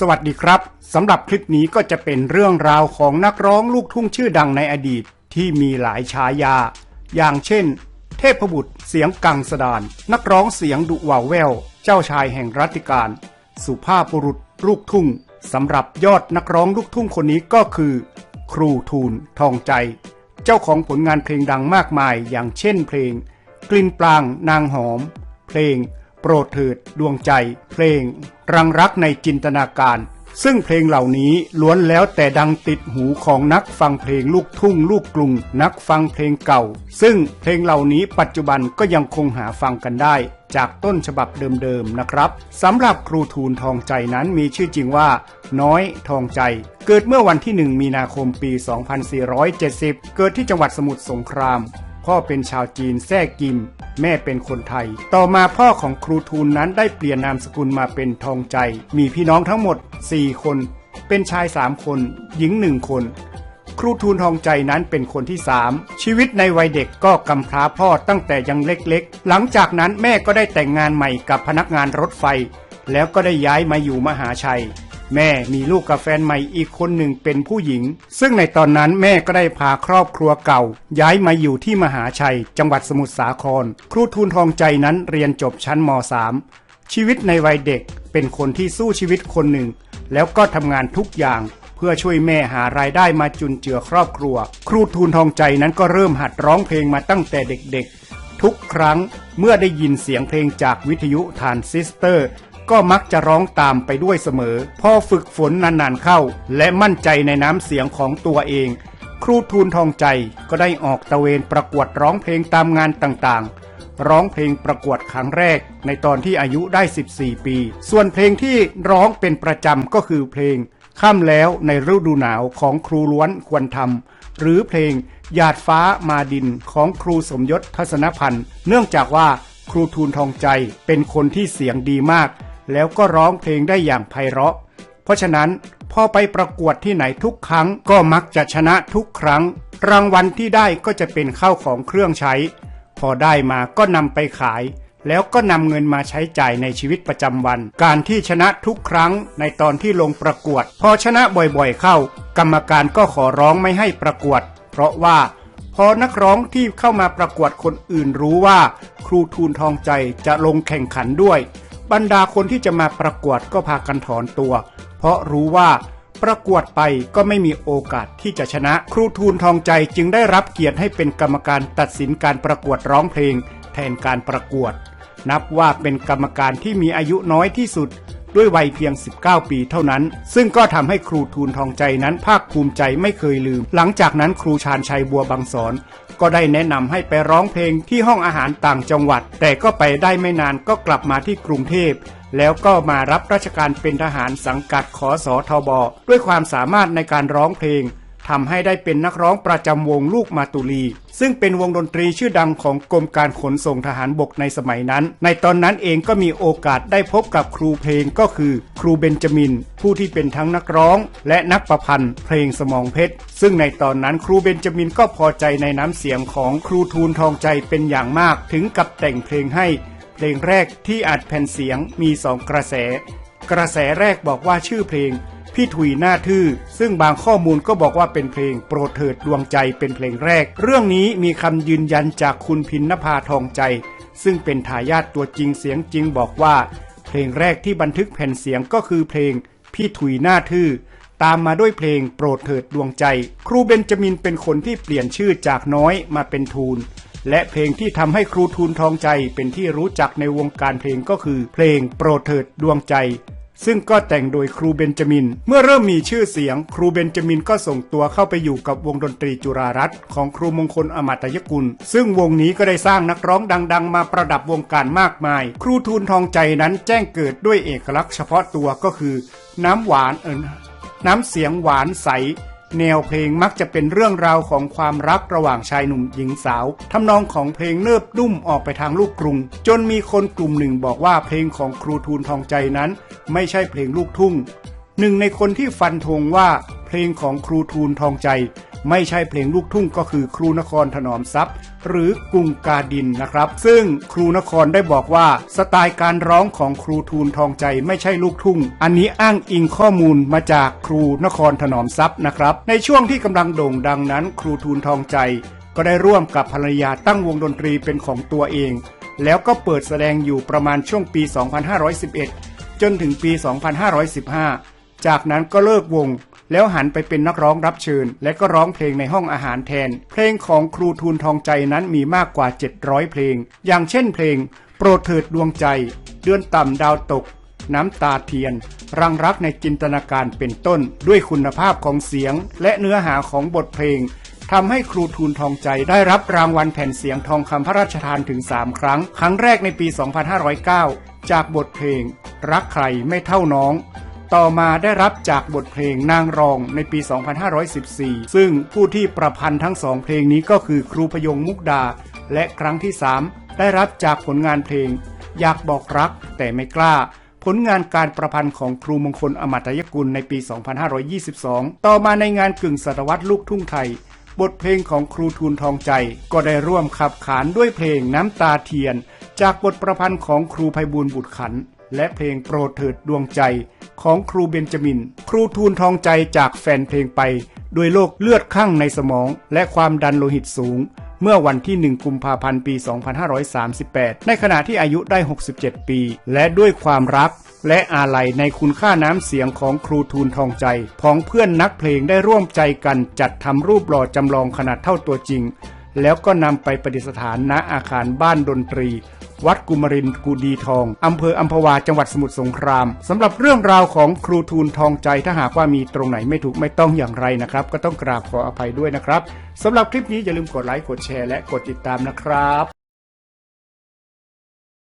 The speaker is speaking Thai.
สวัสดีครับสำหรับคลิปนี้ก็จะเป็นเรื่องราวของนักร้องลูกทุ่งชื่อดังในอดีตที่มีหลายฉายา อย่างเช่น เทพบุตรเสียงกังสดาน นักร้องเสียงดุว่าวแวว เจ้าชายแห่งรัติการ สุภาพบุรุษลูกทุ่งสำหรับยอดนักร้องลูกทุ่งคนนี้ก็คือ ครูทูลทองใจ เจ้าของผลงานเพลงดังมากมาย อย่างเช่นเพลง กลิ่นปลางนางหอม เพลง ปรดเถิดดวงใจ เพลง รังรักในจินตนาการ ซึ่งเพลงเหล่านี้ล้วนแล้วแต่ดังติดหูของนักฟังเพลงลูกทุ่งลูกกรุง นักฟังเพลงเก่า ซึ่งเพลงเหล่านี้ปัจจุบันก็ยังคงหาฟังกันได้ จากต้นฉบับเดิมๆนะครับสำหรับครูทูลทองใจนั้นมีชื่อจริงว่า น้อยทองใจ เกิดเมื่อวันที่ 1 มีนาคมปี 2470 เกิดที่จังหวัดสมุทรสงคราม พ่อเป็นชาวจีนแท้กิม แม่เป็นคนไทย ต่อมาพ่อของครูทูลนั้นได้เปลี่ยนนามสกุลมาเป็นทองใจ มีพี่น้องทั้งหมด 4 คน เป็นชาย3คน หญิง1คน ครูทูลทองใจนั้นเป็นคนที่สามชีวิตในวัยเด็กก็กำพร้าพ่อตั้งแต่ยังเล็กๆ หลังจากนั้นแม่ก็ได้แต่งงานใหม่กับพนักงานรถไฟ แล้วก็ได้ย้ายมาอยู่มหาชัย แม่มีลูกกับแฟนใหม่อีกคนหนึ่งเป็นผู้หญิง ซึ่งในตอนนั้นแม่ก็ได้พาครอบครัวเก่า ย้ายมาอยู่ที่มหาชัย จังหวัดสมุทรสาคร ครูทูลทองใจนั้นเรียนจบชั้นม .3 ชีวิตในวัยเด็กเป็นคนที่สู้ชีวิตคนหนึ่ง แล้วก็ทำงานทุกอย่างเพื่อช่วยแม่หารายได้มาจุนเจือครอบครัว ครูทูลทองใจนั้นก็เริ่มหัดร้องเพลงมาตั้งแต่เด็กๆ ทุกครั้งเมื่อได้ยินเสียงเพลงจากวิทยุทานซิสเตอร์ ก็มักจะร้องตามไปด้วยเสมอ พอฝึกฝนนานๆเข้า และมั่นใจในน้ำเสียงของตัวเอง ครูทูลทองใจก็ได้ออกตะเวนประกวดร้องเพลงตามงานต่างๆ ร้องเพลงประกวดครั้งแรก ในตอนที่อายุได้ 14 ปี ส่วนเพลงที่ร้องเป็นประจำก็คือเพลงค่ำแล้วในฤดูหนาวของครูล้วนควรทำหรือเพลงหยาดฟ้ามาดินของครูสมยศทัศนพันธ์ เนื่องจากว่าครูทูลทองใจเป็นคนที่เสียงดีมาก แล้วก็ร้องเพลงได้อย่างไพเราะ เพราะฉะนั้นพอไปประกวดที่ไหนทุกครั้งก็มักจะชนะทุกครั้ง รางวัลที่ได้ก็จะเป็นข้าวของเครื่องใช้ พอได้มาก็นำไปขาย แล้วก็นำเงินมาใช้จ่ายในชีวิตประจำวัน การที่ชนะทุกครั้งในตอนที่ลงประกวด พอชนะบ่อยๆเข้า กรรมการก็ขอร้องไม่ให้ประกวด เพราะว่าพอนักร้องที่เข้ามาประกวดคนอื่นรู้ว่า ครูทูลทองใจจะลงแข่งขันด้วย บรรดาคนที่จะมาประกวดก็พากันถอนตัว เพราะรู้ว่าประกวดไปก็ไม่มีโอกาสที่จะชนะ ครูทูลทองใจจึงได้รับเกียรติให้เป็นกรรมการตัดสินการประกวดร้องเพลง แทนการประกวด นับว่าเป็นกรรมการที่มีอายุน้อยที่สุด ด้วยวัยเพียง 19 ปีเท่านั้น ซึ่งก็ทำให้ครูทูลทองใจนั้นภาคภูมิใจไม่เคยลืม หลังจากนั้นครูชาญชัยบัวบางสอนก็ได้แนะนำให้ไปร้องเพลงที่ห้องอาหารต่างจังหวัด แต่ก็ไปได้ไม่นานก็กลับมาที่กรุงเทพแล้วก็มารับราชการเป็นทหารสังกัดขอสอทบด้วยความสามารถในการร้องเพลง ทำให้ได้เป็นนักร้องประจำวงลูกมาตุลี ซึ่งเป็นวงดนตรีชื่อดังของกรมการขนส่งทหารบกในสมัยนั้น ในตอนนั้นเองก็มีโอกาสได้พบกับครูเพลงก็คือ ครูเบนจามิน ผู้ที่เป็นทั้งนักร้อง และนักประพันธ์เพลงสมองเพชร ซึ่งในตอนนั้นครูเบนจามินก็พอใจในน้ำเสียงของครูทูลทองใจเป็นอย่างมากถึงกับแต่งเพลงให้ เพลงแรกที่อัดแผ่นเสียงมีสองกระแส กระแสแรกบอกว่าชื่อเพลง พี่ถุยหน้าทื่อ ซึ่งบางข้อมูลก็บอกว่าเป็นเพลงโปรดเถิดดวงใจเป็นเพลงแรก เรื่องนี้มีคำยืนยันจากคุณพินนภาทองใจ ซึ่งเป็นทายาทตัวจริงเสียงจริงบอกว่า เพลงแรกที่บันทึกแผ่นเสียงก็คือเพลงพี่ถุยหน้าทื่อตามมาด้วยเพลงโปรดเถิดดวงใจ ครูเบนจามินเป็นคนที่เปลี่ยนชื่อจากน้อยมาเป็นทูล และเพลงที่ทำให้ครูทูลทองใจเป็นที่รู้จักในวงการเพลงก็คือ เพลงโปรดเถิดดวงใจ ซึ่งก็แต่งโดยครูเบนจามิน เมื่อเริ่มมีชื่อเสียง ครูเบนจามินก็ส่งตัวเข้าไปอยู่กับวงดนตรีจุฬารัตน์ของครูมงคลอมตยกุล ซึ่งวงนี้ก็ได้สร้างนักร้องดัง ๆ มาประดับวงการมากมาย ครูทูลทองใจนั้นแจ้งเกิดด้วยเอกลักษณ์เฉพาะตัวก็คือ น้ำหวานเอินน้ำเสียงหวานใส แนวเพลงมักจะเป็นเรื่องราวของความรักระหว่างชายหนุ่มหญิงสาว ทำนองของเพลงเนิบดุ่มออกไปทางลูกกรุง จนมีคนกลุ่มหนึ่งบอกว่าเพลงของครูทูลทองใจนั้น ไม่ใช่เพลงลูกทุ่ง หนึ่งในคนที่ฟันธงว่าเพลงของครูทูลทองใจ ไม่ใช่เพลงลูกทุ่งก็คือครูนครถนอมทรัพย์ หรือกรุงกาดินนะครับ ซึ่งครูนครได้บอกว่า สไตล์การร้องของครูทูลทองใจไม่ใช่ลูกทุ่ง อันนี้อ้างอิงข้อมูลมาจากครูนครถนอมทรัพย์นะครับ ในช่วงที่กำลังโด่งดังนั้น ครูทูลทองใจ ก็ได้ร่วมกับภรรยาตั้งวงดนตรีเป็นของตัวเอง แล้วก็เปิดแสดงอยู่ประมาณช่วงปี 2511 จนถึงปี 2515 จากนั้นก็เลิกวง แล้วหันไปเป็นนักร้องรับเชิญ และก็ร้องเพลงในห้องอาหารแทน เพลงของครูทูลทองใจนั้นมีมากกว่า 700 เพลง อย่างเช่นเพลง โปรดเถิดดวงใจ เดือนต่ำดาวตก น้ำตาเทียน รังรักในจินตนาการเป็นต้น ด้วยคุณภาพของเสียง และเนื้อหาของบทเพลงทำให้ครูทูลทองใจได้รับรางวัลแผ่นเสียงทองคำพระราชทานถึง 3 ครั้ง ครั้งแรกในปี 2509 จากบทเพลง รักใครไม่เท่าน้อง ต่อมาได้รับจากบทเพลงนางรองในปี 2514 ซึ่งผู้ที่ประพันธ์ทั้งสองเพลงนี้ก็คือครูพยงมุกดา และครั้งที่ 3 ได้รับจากผลงานเพลง อยากบอกรักแต่ไม่กล้า ผลงานการประพันธ์ของครูมงคลอมตยกุลในปี 2522 ต่อมาในงานกึ่งศตวรรษลูกทุ่งไทย บทเพลงของครูทูลทองใจ ก็ได้ร่วมขับขานด้วยเพลงน้ำตาเทียน จากบทประพันธ์ของครูไพบูลบุตรขัน และเพลงโปรดเถิดดวงใจของครูเบนจามิน ครูทูลทองใจจากแฟนเพลงไป ด้วยโรคเลือดข้างในสมอง และความดันโลหิตสูง เมื่อวันที่ 1 กุมภาพันธ์ ปี 2538 ในขณะที่อายุได้ 67 ปี และด้วยความรักและอาลัยในคุณค่าน้ำเสียงของครูทูลทองใจพ้องเพื่อนนักเพลงได้ร่วมใจกันจัดทำรูปหล่อจำลองขนาดเท่าตัวจริง แล้วก็นำไปประดิษฐานณอาคารบ้านดนตรี วัดกุมรินกูดีทอง อำเภออัมพวาจังหวัดสมุทรสงครามสำหรับเรื่องราวของครูทูลทองใจถ้าหากว่ามีตรงไหนไม่ถูกไม่ต้องอย่างไรนะครับ ก็ต้องกราบขออภัยด้วยนะครับสำหรับคลิปนี้อย่าลืมกดไลค์กดแชร์และกดติดตามนะครับ